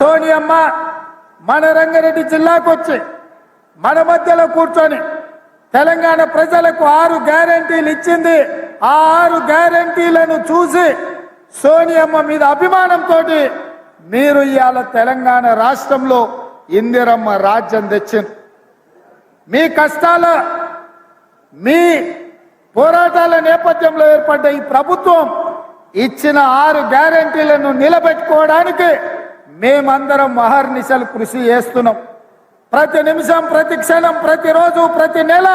సోనియమ్మ మన రంగారెడ్డి జిల్లాకు వచ్చి మన మధ్యలో కూర్చొని తెలంగాణ ప్రజలకు ఆరు గ్యారంటీలు ఇచ్చింది. ఆ ఆరు గ్యారంటీలను చూసి సోనియమ్మ మీద అభిమానంతో మీరు ఇవాళ తెలంగాణ రాష్ట్రంలో ఇందిరమ్మ రాజ్యం తెచ్చింది. మీ కష్టాల మీ పోరాటాల నేపథ్యంలో ఏర్పడ్డ ఈ ప్రభుత్వం ఇచ్చిన ఆరు గ్యారంటీలను నిలబెట్టుకోవడానికి మేమందరం మహర్నిశలు కృషి చేస్తున్నాం. ప్రతి నిమిషం ప్రతి క్షణం ప్రతిరోజు ప్రతి నెల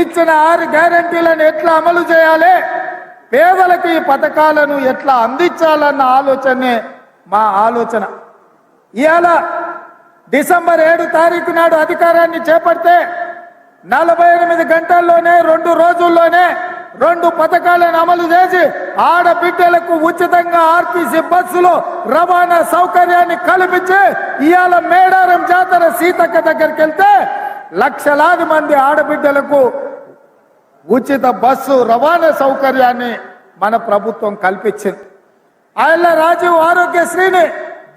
ఇచ్చిన ఆరు గ్యారంటీలను ఎట్లా అమలు చేయాలి? పేదలకు ఈ పథకాలను ఎట్లా అందించాలన్న ఆలోచనే మా ఆలోచన. ఇవాళ డిసెంబర్ ఏడు తారీఖు నాడు అధికారాన్ని చేపడితే నలభై ఎనిమిది గంటల్లోనే రెండు రోజుల్లోనే రెండు పథకాలను అమలు చేసి ఆడబిడ్డలకు ఉచితంగా ఆర్టీసీ బస్సులో రవాణా సౌకర్యాన్ని కల్పించి ఇవాళ మేడారం జాతర సీతక్క దగ్గరికి వెళ్తే లక్షలాది మంది ఆడబిడ్డలకు ఉచిత బస్సు రవాణా సౌకర్యాన్ని మన ప్రభుత్వం కల్పించింది. ఆయన రాజీవ్ ఆరోగ్యశ్రీని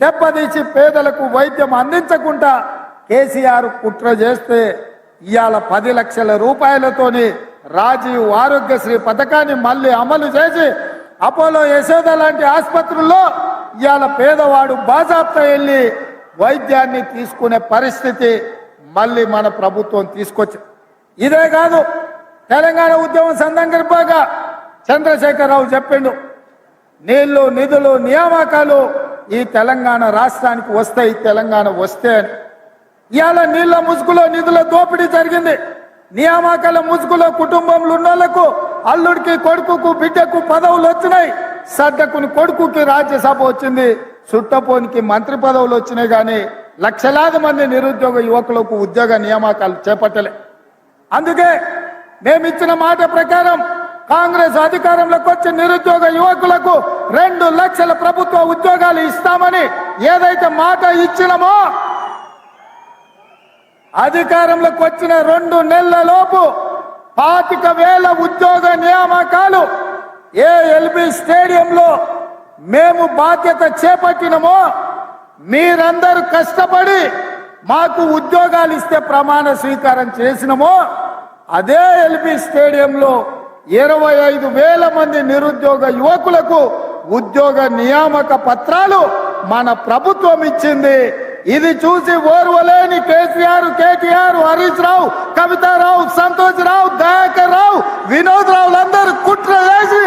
దెబ్బతీసి పేదలకు వైద్యం అందించకుండా కేసీఆర్ కుట్ర చేస్తే ఇవాళ పది లక్షల రూపాయలతోని రాజీవ్ ఆరోగ్యశ్రీ పథకాన్ని మళ్ళీ అమలు చేసి అపోలో యశోద లాంటి ఆసుపత్రుల్లో ఇవాళ పేదవాడు బాజాప్తా వెళ్ళి వైద్యాన్ని తీసుకునే పరిస్థితి మళ్ళీ మన ప్రభుత్వం తీసుకొచ్చి ఇదే కాదు తెలంగాణ ఉద్యమం సందర్భంగా చంద్రశేఖరరావు చెప్పిండు నీళ్ళు నిధులు నియామకాలు ఈ తెలంగాణ రాష్ట్రానికి వస్తాయి తెలంగాణ వస్తే అని. ఇవాళ నీళ్ళ ముసుగులో నిధుల దోపిడీ జరిగింది. నియామకాల ముసుగులో కుటుంబంలో ఉన్న వాళ్ళకు అల్లుడికి కొడుకుకు బిడ్డకు పదవులు వచ్చినాయి. సడ్డకుని కొడుకుకి రాజ్యసభ వచ్చింది. చుట్టపోనికి మంత్రి పదవులు వచ్చినాయి కానీ లక్షలాది మంది నిరుద్యోగ యువకులకు ఉద్యోగ నియామకాలు చేపట్టలే. అందుకే మేమిచ్చిన మాట ప్రకారం కాంగ్రెస్ అధికారంలోకి వచ్చి నిరుద్యోగ యువకులకు రెండు లక్షల ప్రభుత్వ ఉద్యోగాలు ఇస్తామని ఏదైతే మాట ఇచ్చినమో అధికారంలోకి వచ్చిన రెండు నెలల లోపు పాతిక వేల ఉద్యోగ నియామకాలు ఏ ఎల్బి స్టేడియంలో మేము బాధ్యత చేపట్టినమో మీరందరూ కష్టపడి మాకు ఉద్యోగాలు ఇస్తే ప్రమాణ స్వీకారం చేసినమో అదే ఎల్బి స్టేడియంలో ఇరవై ఐదు వేల మంది నిరుద్యోగ యువకులకు ఉద్యోగ నియామక పత్రాలు మన ప్రభుత్వం ఇచ్చింది. ఇది చూసి ఓర్వలేని కేసీఆర్ కేటీఆర్ హరీష్ రావు కవితారావు సంతోష్ రావు దయాకర్ రావు వినోద్ రావులందరూ కుట్ర చేసి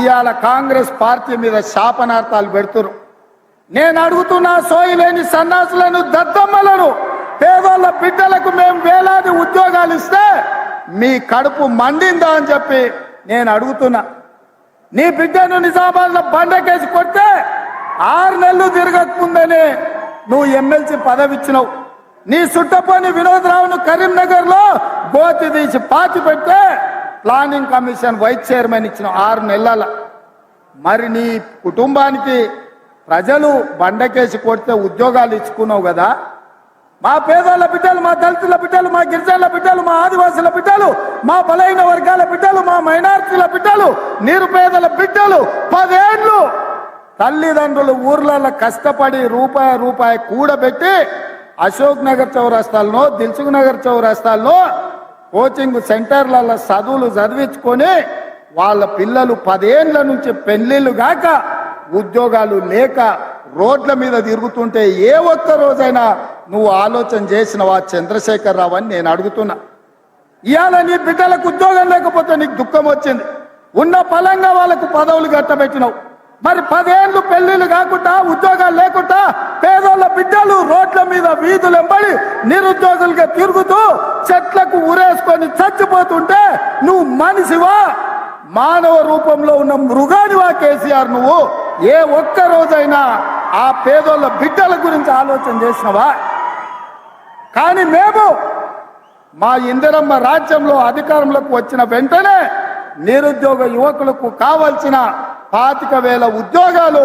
ఇవాళ కాంగ్రెస్ పార్టీ మీద శాపనార్థాలు పెడుతున్నారు నేను అడుగుతున్నా సోయలేని సన్నాసులను దద్దమ్మలను పేదోళ్ళ బిడ్డలకు మేము వేలాది ఉద్యోగాలు ఇస్తే మీ కడుపు మండిందా అని చెప్పి నేను అడుగుతున్నా. నీ బిడ్డను నిజామాబాద్లో బండకేసి కొడితే ఆరు నెలలు తిరగకముందనే నువ్వు ఎమ్మెల్సీ పదవి ఇచ్చినావు నీ సుట్టపోని వినోదరావును కరీంనగర్లో గోతి తీసి పాతి పెట్టే ప్లానింగ్ కమిషన్ వైస్ చైర్మన్ ఇచ్చిన ఆరు నెలల. మరి నీ కుటుంబానికి ప్రజలు బండకేసి కొడితే ఉద్యోగాలు ఇచ్చుకున్నావు కదా? మా పేదల బిడ్డలు మా దళితుల బిడ్డలు మా గిరిజనుల బిడ్డలు మా ఆదివాసుల బిడ్డలు మా బలైన వర్గాల బిడ్డలు మా మైనార్టీల బిడ్డలు నిరుపేదల బిడ్డలు పదేళ్ళు తల్లిదండ్రులు ఊర్లలో కష్టపడి రూపాయి రూపాయి కూడబెట్టి అశోక్ నగర్ చౌరస్తాల్లో దిల్సుఖ్ నగర్ చౌరస్తాల్లో కోచింగ్ సెంటర్లలో చదువులు చదివించుకొని వాళ్ళ పిల్లలు పదేండ్ల నుంచి పెళ్ళిళ్ళు గాక ఉద్యోగాలు లేక రోడ్ల మీద తిరుగుతుంటే ఏ ఒక్క రోజైనా నువ్వు ఆలోచన చేసినవా చంద్రశేఖర్ రావు అని నేను అడుగుతున్నా. ఇవాళ నీ బిడ్డలకు ఉద్యోగం లేకపోతే నీకు దుఃఖం వచ్చింది. ఉన్న ఫలంగా వాళ్ళకు పదవులు కట్టబెట్టినావు. మరి పదేళ్ళు పెళ్ళిళ్ళు కాకుండా ఉద్యోగాలు లేకుండా పేదోళ్ళ బిడ్డలు రోడ్ల మీద వీధులు ఎంబడి నిరుద్యోగులుగా తిరుగుతూ చెట్లకు ఉరేసుకొని చచ్చిపోతుంటే నువ్వు మనిషివా? మానవ రూపంలో ఉన్న మృగానివా కేసీఆర్ నువ్వు? ఏ ఒక్క రోజైనా ఆ పేదోళ్ళ బిడ్డల గురించి ఆలోచన చేసినవా? కానీ మేము మా ఇందిరమ్మ రాజ్యంలో అధికారంలోకి వచ్చిన వెంటనే నిరుద్యోగ యువకులకు కావలసిన పాతిక వేల ఉద్యోగాలు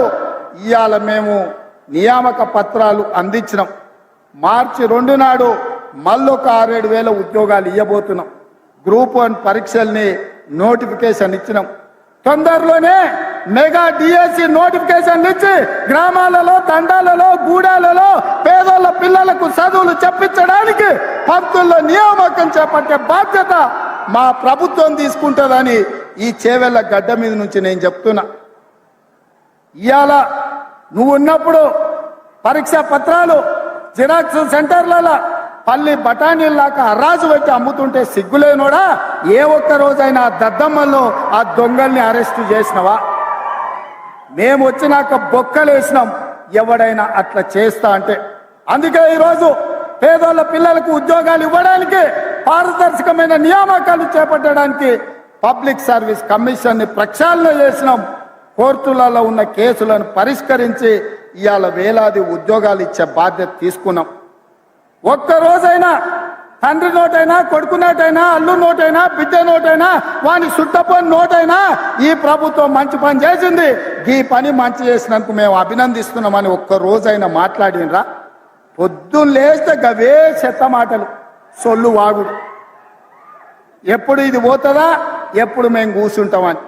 ఇవాళ మేము నియామక పత్రాలు అందించినాం. మార్చి రెండు నాడు మళ్ళొక ఆరేడు వేల ఉద్యోగాలు ఇవ్వబోతున్నాం గ్రూప్ వన్ పరీక్షల్ని నోటిఫికేషన్ ఇచ్చినాం. తొందరలోనే మెగా డిఎస్సి నోటిఫికేషన్లు ఇచ్చి గ్రామాలలో తండాలలో గూడాలలో పేదోళ్ళ పిల్లలకు చదువులు చెప్పించడానికి పంతుల్లో నియామకం చేపట్టే బాధ్యత మా ప్రభుత్వం తీసుకుంటుందని ఈ చేవెళ్ళ గడ్డ మీద నుంచి నేను చెప్తున్నా. ఇవాళ నువ్వు ఉన్నప్పుడు పరీక్షా పత్రాలు జిరాక్స్ సెంటర్లలో పల్లి బఠానీల్లాక అరాజు పెట్టి అమ్ముతుంటే సిగ్గులేనోడా? ఏ ఒక్క రోజైనా దద్దమ్మల్లో ఆ దొంగల్ని అరెస్టు చేసినవా? మేము వచ్చినాక బొక్కలేసినాం ఎవడైనా అట్లా చేస్తా అంటే. అందుకే ఈరోజు పేదోళ్ళ పిల్లలకు ఉద్యోగాలు ఇవ్వడానికి పారదర్శకమైన నియామకాలు చేపట్టడానికి పబ్లిక్ సర్వీస్ కమిషన్ని ప్రక్షాళన చేసినాం. కోర్టులలో ఉన్న కేసులను పరిష్కరించి ఇవాళ వేలాది ఉద్యోగాలు ఇచ్చే బాధ్యత తీసుకున్నాం. ఒక్క రోజైనా తండ్రి నోటైనా కొడుకు నోటైనా అల్లు నోటైనా బిడ్డ నోటైనా వాని సుట్టపని నోటైనా ఈ ప్రభుత్వం మంచి పని చేసింది. ఈ పని మంచి చేసినందుకు మేము అభినందిస్తున్నామని ఒక్క రోజైనా మాట్లాడినరా? పొద్దున్న లేస్తే గవే చెత్త మాటలు సొల్లు వాగుడు. ఎప్పుడు ఇది పోతుందా? ఎప్పుడు మేము కూర్చుంటామని.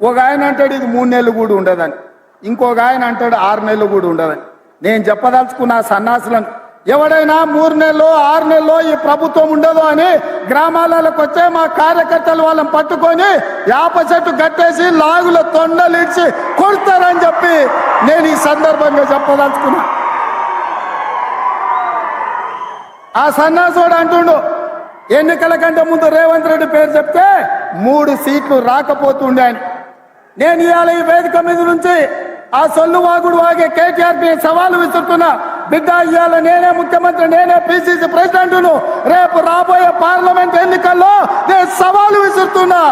ఒక ఆయన అంటాడు ఇది మూడు నెలలు కూడా ఉండదని. ఇంకొక ఆయన అంటాడు ఆరు నెలలు కూడా ఉండదని. నేను చెప్పదలుచుకున్న సన్నాసులను ఎవడైనా మూడు నెలలు ఆరు నెలలు ఈ ప్రభుత్వం ఉండదు అని గ్రామాలకు వచ్చే మా కార్యకర్తలు వాళ్ళని పట్టుకొని యాప చెట్టు కట్టేసి లాగుల తొండలు ఇచ్చి కొడతారని చెప్పి నేను ఈ సందర్భంగా చెప్పదలుచుకున్నా. ఆ సన్నాసుడు అంటుండు ఎన్నికల కంటే ముందు రేవంత్ రెడ్డి పేరు చెప్తే మూడు సీట్లు రాకపోతుండే నేను ఇవాళ ఈ వేదిక మీద నుంచి ఆ సొల్లు వాగుడు వాగే కేటీఆర్ సవాలు విసురుతున్నా. బిడ్డ ఇవాళ నేనే ముఖ్యమంత్రి నేనే పిసిసి ప్రెసిడెంట్ను. రేపు రాబోయే పార్లమెంట్ ఎన్నికల్లో నేను సవాలు విసురుతున్నా.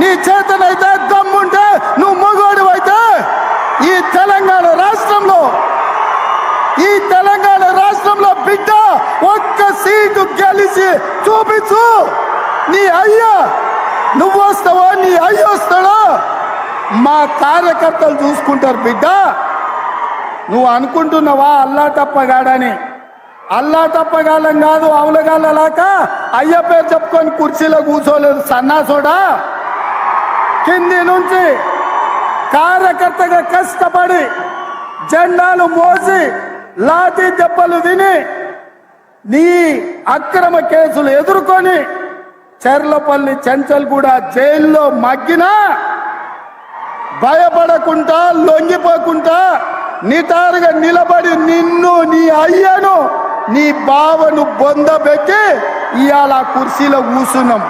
నీ చేతనైతే దమ్ముంటే నువ్వు మగోడు అయితే ఈ తెలంగాణ రాష్ట్రంలో ఈ తెలంగాణ రాష్ట్రంలో బిడ్డ ఒక్క సీటు గెలిచి చూపించు. నీ అయ్యా నువ్వు వస్తావో? నీ అయ్యి వస్తాడో? మా కార్యకర్తలు చూసుకుంటారు బిడ్డ. నువ్వు అనుకుంటున్నావా అల్లా తప్పగాడని అల్లా తప్పగాలం కాదు అవులగాళ్ళలాక అయ్య పేరు చెప్పుకొని కుర్చీలో కూర్చోలేదు సన్నాసోడా? కింది నుంచి కార్యకర్తగా కష్టపడి జెండాలు మోసి లాఠీ దెబ్బలు తిని నీ అక్రమ కేసులు ఎదుర్కొని చెర్లపల్లి చెంచల్గూడ జైల్లో మగ్గినా భయపడకుండా లొంగిపోకుండా నిటారుగా నిలబడి నిన్ను నీ అయ్యను నీ బావను బొందబెట్టి ఇవాళ ఆ కుర్చీలో కూసున్నాం.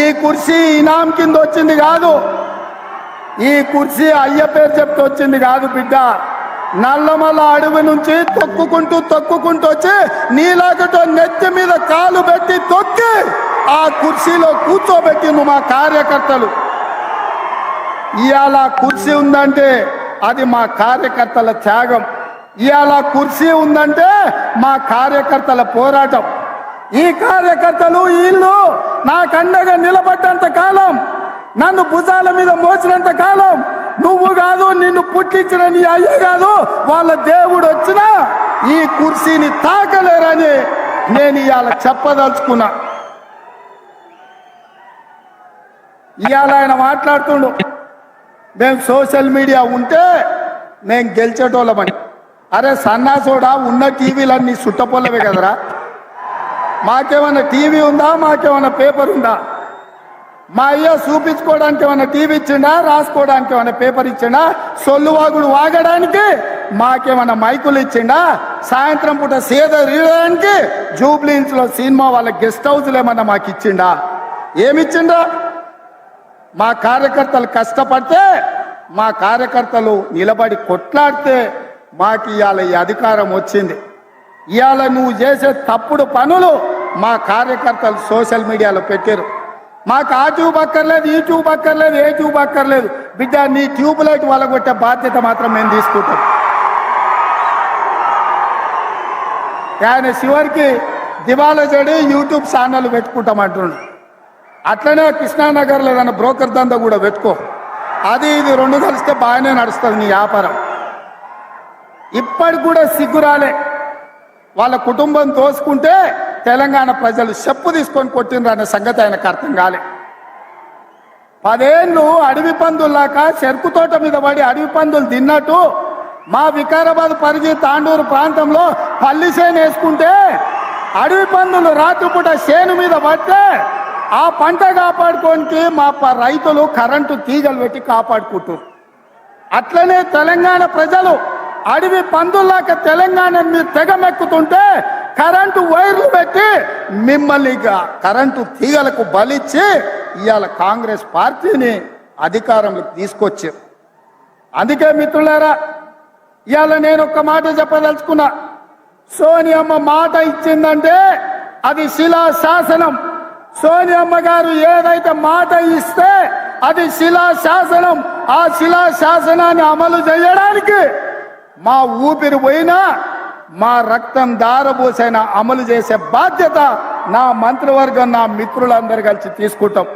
ఈ కుర్చీ ఇనాం కింద వచ్చింది కాదు. ఈ కుర్చీ అయ్య పేరు చెప్తే వచ్చింది కాదు బిడ్డ. నల్లమల అడవి నుంచి తొక్కుకుంటూ తొక్కుకుంటూ వచ్చి నీలాగటో నెత్తి మీద కాలు పెట్టి తొక్కి ఆ కుర్చీలో కూర్చోబెట్టిండు మా కార్యకర్తలు. ఇవాళ కుర్చీ ఉందంటే అది మా కార్యకర్తల త్యాగం. ఇవాళ కుర్చీ ఉందంటే మా కార్యకర్తల పోరాటం. ఈ కార్యకర్తలు వీళ్ళు నాకు అండగా నిలబడ్డంత కాలం నన్ను భుజాల మీద మోసినంత కాలం నువ్వు కాదు నిన్ను పుట్టించిన నీ అయ్య కాదు వాళ్ళ దేవుడు వచ్చినా ఈ కుర్చీని తాకలేరని నేను ఇవాళ చెప్పదలుచుకున్నా. ఇవాళ ఆయన మాట్లాడుతుండు మేము సోషల్ మీడియా ఉంటే మేము గెలిచేటోళ్ళమని. అరే సన్నాసోడా ఉన్న టీవీలన్నీ సుట్టపొల్లవే కదరా? మాకేమన్నా టీవీ ఉందా? మాకేమన్నా పేపర్ ఉందా? మా అయ్యో చూపించుకోవడానికి ఏమైనా టీవీ ఇచ్చిండా? రాసుకోవడానికి ఏమైనా పేపర్ ఇచ్చిండా? సొల్లు వాగుడు వాగడానికి మాకేమన్నా మైకులు ఇచ్చిండా? సాయంత్రం పూట సీద రీయడానికి జూబ్లీన్స్లో సినిమా వాళ్ళ గెస్ట్ హౌస్లు ఏమన్నా మాకు ఇచ్చిండా? ఏమిచ్చిండా మా కార్యకర్తలు కష్టపడితే మా కార్యకర్తలు నిలబడి కొట్లాడితే మాకు ఇవాళ ఈ అధికారం వచ్చింది. ఇవాళ నువ్వు చేసే తప్పుడు పనులు మా కార్యకర్తలు సోషల్ మీడియాలో పెట్టారు మాకు ఆ ట్యూబ్ అక్కర్లేదు ఈ ట్యూబ్ అక్కర్లేదు ఏ ట్యూబ్ అక్కర్లేదు. బిడ్డ నీ ట్యూబ్ లైట్ వలగొట్టే బాధ్యత మాత్రం మేము తీసుకుంటాం. ఆయన చివరికి దివాలా చెడి యూట్యూబ్ ఛానల్ పెట్టుకుంటాం అంటున్నాడు అట్లనే కృష్ణానగర్లో ఏదైనా బ్రోకర్ దందా కూడా పెట్టుకో. అది ఇది రెండు కలిస్తే బాగానే నడుస్తుంది నీ వ్యాపారం. ఇప్పటికి కూడా సిగ్గురాలే రాలే. వాళ్ళ కుటుంబం తోసుకుంటే తెలంగాణ ప్రజలు చెప్పు తీసుకొని కొట్టినరు అనే సంగతి ఆయనకు అర్థం కాలే. పదేళ్ళు అడవి పందుల్లాక చెరుకు తోట మీద పడి అడవి పందులు తిన్నట్టు మా వికారాబాద్ పరిధి తాండూరు ప్రాంతంలో పల్లి చేను వేసుకుంటే అడవి పందులు రాత్రిపూట చేను మీద పడితే ఆ పంట కాపాడుకోనికి మా రైతులు కరెంటు తీగలు పెట్టి కాపాడుకుంటారు అట్లనే తెలంగాణ ప్రజలు అడవి పందుల్లాక తెలంగాణ మీరు తెగమెక్కుతుంటే కరెంటు వైర్లు పెట్టి మిమ్మల్ని కరెంటు తీగలకు బలిచ్చి ఇవాళ కాంగ్రెస్ పార్టీని అధికారంలోకి తీసుకొచ్చారు. అందుకే మిత్రులారా ఇవాళ నేను ఒక మాట చెప్పదలుచుకున్నా. సోనియమ్మ మాట ఇచ్చిందంటే అది శిలా శాసనం సోనియమ్మ గారు ఏదైతే మాట ఇస్తే అది శిలా శాసనం ఆ శిలా శాసనాన్ని అమలు చేయడానికి మా ఊపిరి పోయినా మా రక్తం దారబోసైనా అమలు చేసే బాధ్యత నా మంత్రివర్గం నా మిత్రులందరూ కలిసి తీసుకుంటాం.